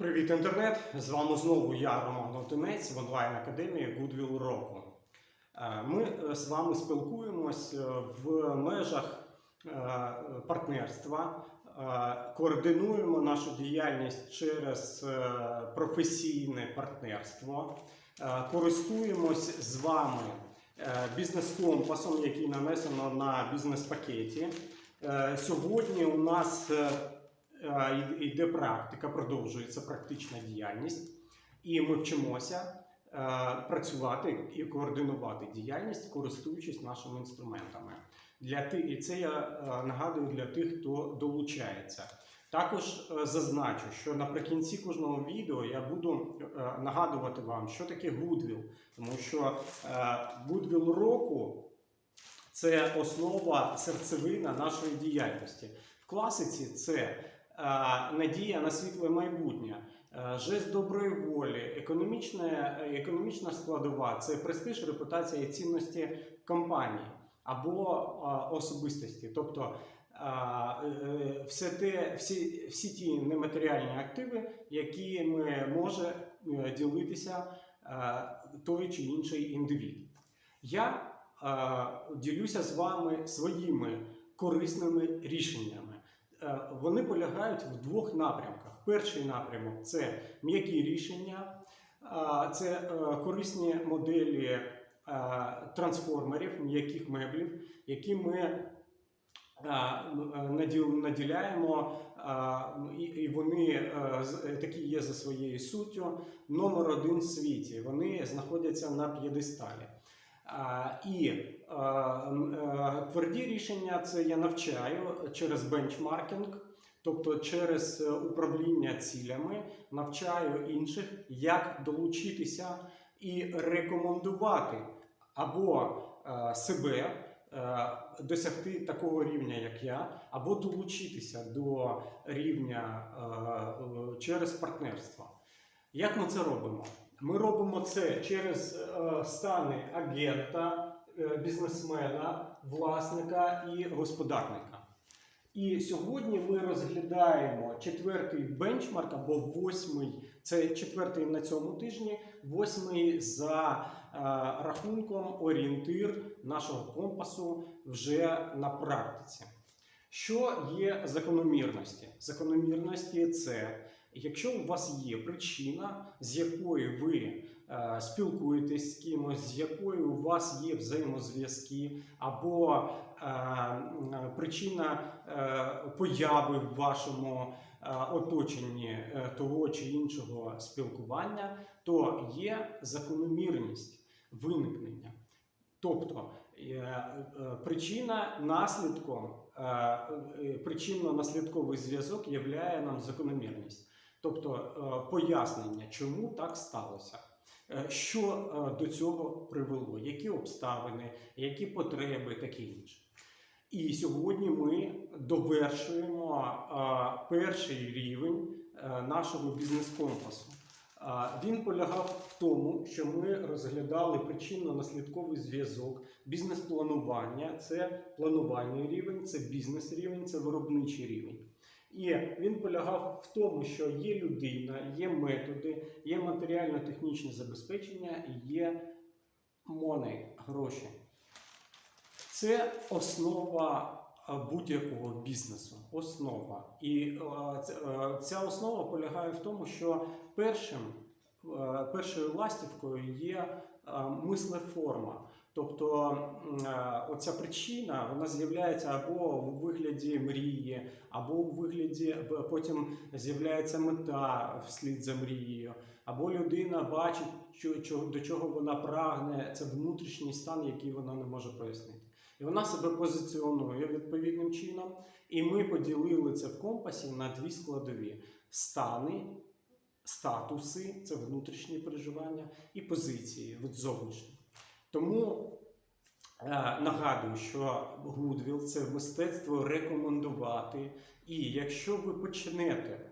Привіт, інтернет! З вами знову я, Роман Латинець в онлайн-академії Goodwill Року. Е, Ми е, з вами спілкуємось е, в межах партнерства, координуємо нашу діяльність через професійне партнерство, користуємось з вами бізнес-компасом, який нанесено на бізнес-пакеті. Сьогодні у нас йде практика, продовжується практична діяльність, і ми вчимося е, працювати і координувати діяльність, користуючись нашими інструментами. Для і це я е, нагадую для тих, хто долучається. Також е, зазначу, що наприкінці кожного відео я буду е, нагадувати вам, що таке Goodwill, тому що е, Goodwill року це основа серцевина нашої діяльності. В класиці це е, надія на світле майбутнє, е, жест доброї волі, економічна, е, економічна складова це престиж, репутація і цінності компанії або е, особистості. Тобто е, е, все те, всі, всі ті нематеріальні активи, якими може е, ділитися е, той чи інший індивід. Я е, ділюся з вами своїми корисними рішеннями. Е, Вони полягають в двох напрямках. Перший напрямок це м'які рішення, це е, корисні моделі е, трансформерів, м'яких меблів, які ми е, наділяємо, е, і- вони такі є за своєю суттю номер один в світі. Вони знаходяться на п'єдесталі. І е, тверді рішення це я навчаю через бенчмаркінг, тобто через е, управління цілями, навчаю інших, як долучитися і рекомендувати або е, себе досягти такого рівня, як я, або долучитися до рівня через партнерство. Як ми це робимо? Ми робимо це через е, стани агента, е, бізнесмена, власника і господарника. І сьогодні ми розглядаємо четвертий бенчмарк або восьмий, це четвертий на цьому тижні, восьмий за е, рахунком орієнтир нашого компасу вже на практиці. Що є закономірності? Закономірності це Якщо у вас є причина, з якою ви е, спілкуєтесь з кимось, з якою у вас є взаємозв'язки, або е, причина е, появи в вашому е, оточенні е, того чи іншого спілкування, то є закономірність виникнення. Тобто е, е, причина наслідком, причинно-наслідковий зв'язок являє нам закономірність. Тобто е, пояснення, чому так сталося, Е, що е, до цього привело, які обставини, які потреби, таке інше. І сьогодні ми довершуємо перший рівень нашого бізнес-компасу. Він полягав в тому, що ми розглядали причинно-наслідковий зв'язок, бізнес-планування це планувальний рівень, це бізнес-рівень, це виробничий рівень. І він полягав в тому, що є людина, є методи, є матеріально-технічне забезпечення, є money, гроші. Це основа е, будь-якого бізнесу. Основа. І е, е, ця основа полягає в тому, що першим, першою ластівкою є мислеформа. Тобто е, оця причина вона з'являється або у вигляді мрії, або у вигляді потім з'являється мета вслід за мрією, або людина бачить, до чого вона прагне, це внутрішній стан, який вона не може пояснити. І вона себе позиціонує відповідним чином. І ми поділили це в компасі на дві складові: стани, статуси це внутрішні переживання, і позиції зовнішні. Тому е, нагадую, що Goodwill – це мистецтво рекомендувати. І якщо ви почнете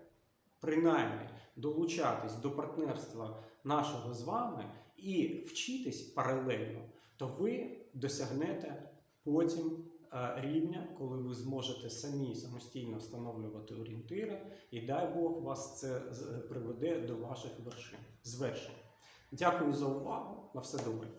принаймні долучатись до партнерства нашого з вами і вчитись паралельно, то ви досягнете потім е, рівня, коли ви зможете самі самостійно встановлювати орієнтири, і дай Бог вас це приведе до ваших вершин, звершень. Дякую за увагу. На все добре.